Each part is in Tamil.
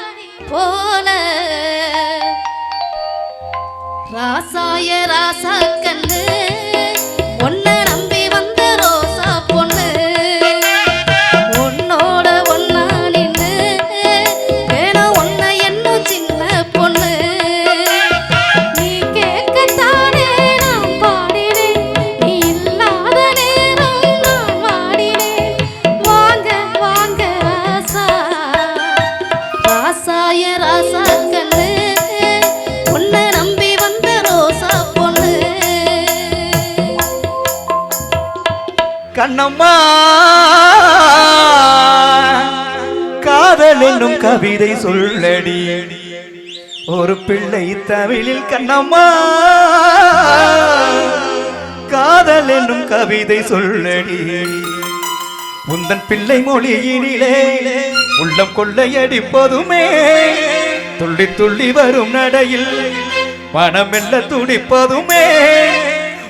நதி போல. ராசாய ராசா கண்ணம்மா காதல் என்னும் கவிதை சொல்லடி. ஒரு பிள்ளை தமிழில் கண்ணம்மா. காதல் என்னும் கவிதை சொல்லடி. உந்தன் பிள்ளை மொழியினிலே உள்ளம் கொள்ளையடிப்பதுமே துள்ளி துள்ளி வரும் நடையில் மனமெல்ல துடிப்பதுமே.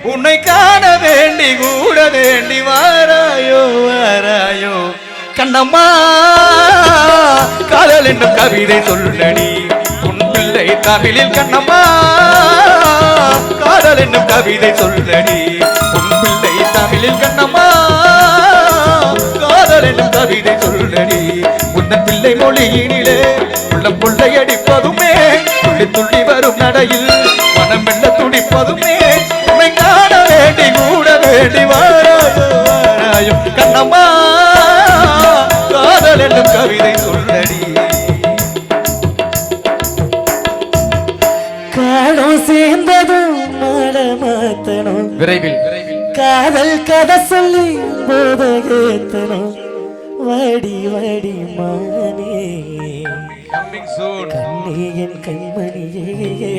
உன்னை காண வேண்டி கூட வேண்டி வாராயோ வாராயோ. கண்ணம்மா காதல் என்னும் கவிதை சொல்லடி உன் பிள்ளை தமிழில் கண்ணம்மா காதல் என்னும் கவிதை சொல்லடி உன் பிள்ளை தமிழில் கண்ணம்மா காதல் என்னும் கவிதை சொல்லடி உன்ன பிள்ளை மொழியினிலே உள்ள கொள்ளையடிப்பதுமே துள்ளி துள்ளி வரும் நடையில் மனம் மெல்ல துடிப்பதுமே கண்ணம்மா காதல் என்னும் கவிதை சொல்லடி. காலம் சேர்ந்ததும் மாட மாத்தணும் விரைவில். காதல் கதை சொல்லி போத ஏத்தணும் வாடி வாடி மானே கண்ணே என் கண்மணியே.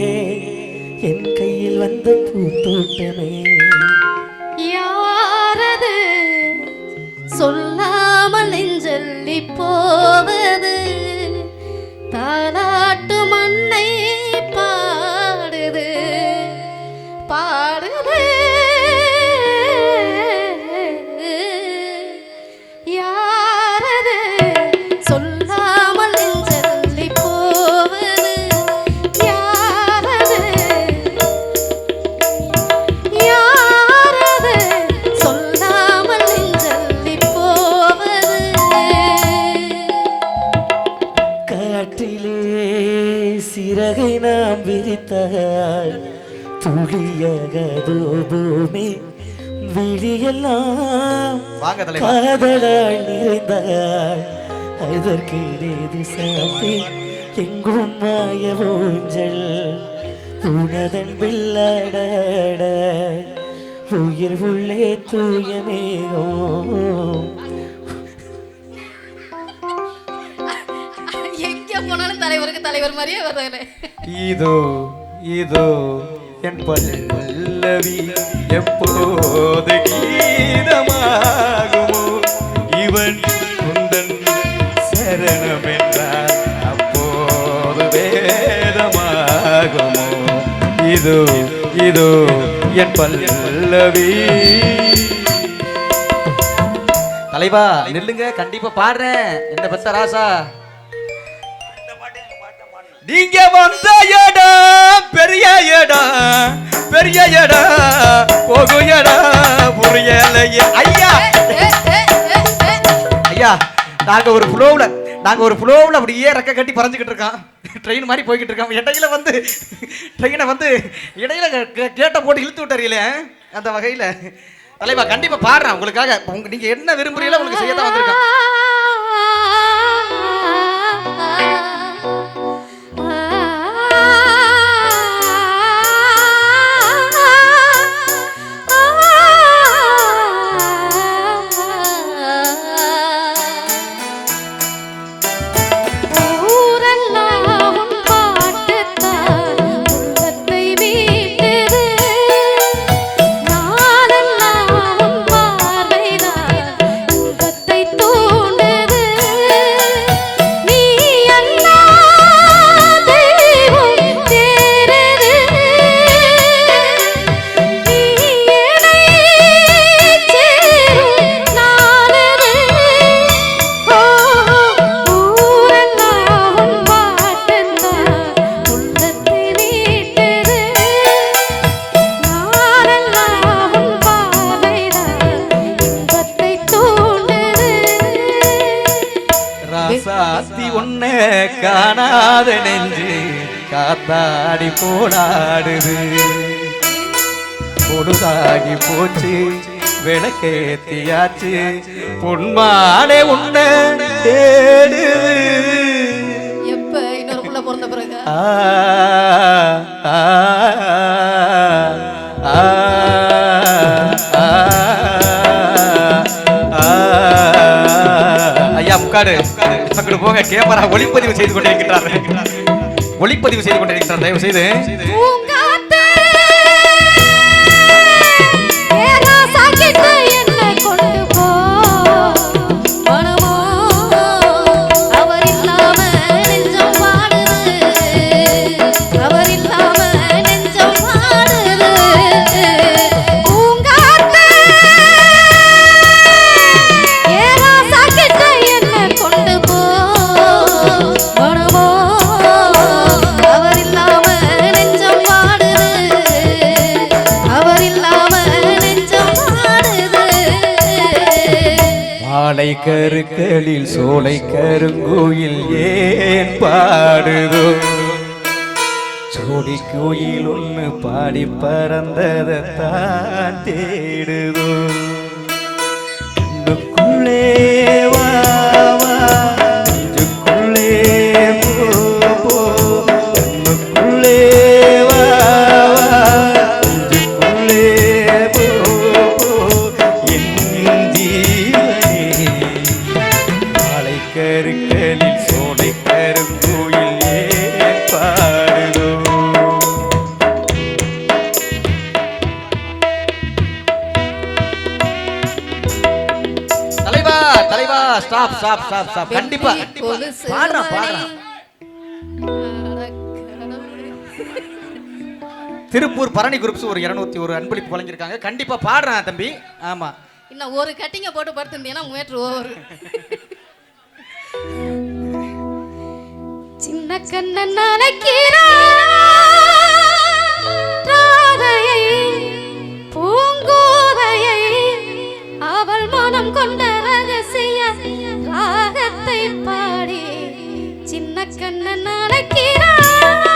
என் கையில் வந்த பூத்தோட்டமே. சொல்லாமல் காற்றிலே சிறகை நாம் விரித்தால் துளியகதோ பூமி விழியெல்லாம் வாங்க தலைவா. காதலால் நிறைந்தால் அதற்கு நேது சாத்தி எங்கும் மாய ஊஞ்சல் உனதன் பிள்ளட உயிர் உள்ளே தூயமேகோ. தலைவர் மாதிரியே வர்றாரு. இதோ இதோ என் பல்லவி எப்போது கீதமாகுமோ இவன் குந்தன் சரணம் என்றால் அப்போது வேதமாகுமோ. இதோ இதோ என் பல்லவி. தலைவா நில்லுங்க கண்டிப்பா பாடுறேன். என்ன பெத்த ராசா? நீங்க வந்த இடம் பெரிய இடம் பெரிய இடம் போகும் இடம் புரியலையே ஐயா! ஐயா நாங்க ஒரு ஃப்ளோவில் நாங்க ஒரு ஃப்ளோவில் அப்படியே ரெக்க கட்டி பறந்துக்கிட்டு இருக்கோம். ட்ரெயின் மாதிரி போய்கிட்டு இருக்கோம். இடையில வந்து ட்ரெயினை வந்து இடையில கேட்ட போட்டு இழுத்து விட்டாரியல அந்த வகையில. தலைவா கண்டிப்பா பாடுறேன் உங்களுக்காக. உங்க நீங்க என்ன விரும்புறீங்களோ உங்களுக்கு செய்ய தான் வந்திருக்கேன் ராசாத்தி ஒண்ணு காணாத நெஞ்சு காத்தாடி போனாடுது பொழுதாகி போச்சு விளக்கேத்தியாச்சு பொன்மாலே உன்னை தேடுது. எப்ப இன்னொரு புள்ள பிறந்த பிறகு? ஐயா முக்காடு பக்கத்து போக கேமரா ஒளிப்பதிவு செய்து கொண்டிருக்கிறார் ஒளிப்பதிவு செய்து கொண்டிருக்கிறார் தயவு செய்து மாலை கருக்களில் சோலை கருங்கோயில் ஏன் பாடுதோ? சோடி கோயில் ஒன்று பாடி பறந்ததான் தேடுதோ? கண்ணுக்குள்ளே ஸ்டாப் ஸ்டாப் ஸ்டாப் ஸ்டாப் கண்டிப்பா. அட கடவுளே. திருப்பூர் பரணி குரூப்ஸ் ஒரு இருநூத்தி ஒரு அன்பளிப்பு வழங்கியிருக்காங்க. கண்டிப்பா பாடுறேன் தம்பி. ஆமா. இன்னும் ஒரு கட்டிங்க போட்டு படுத்திருந்தீங்கன்னா மேட்ரு ஓவர். சின்ன கண்ணன் ராதையை உங்கள் மனம் கொண்ட ரகசிய ராகத்தை பாடி சின்ன கண்ணன் அழைக்கிறார்.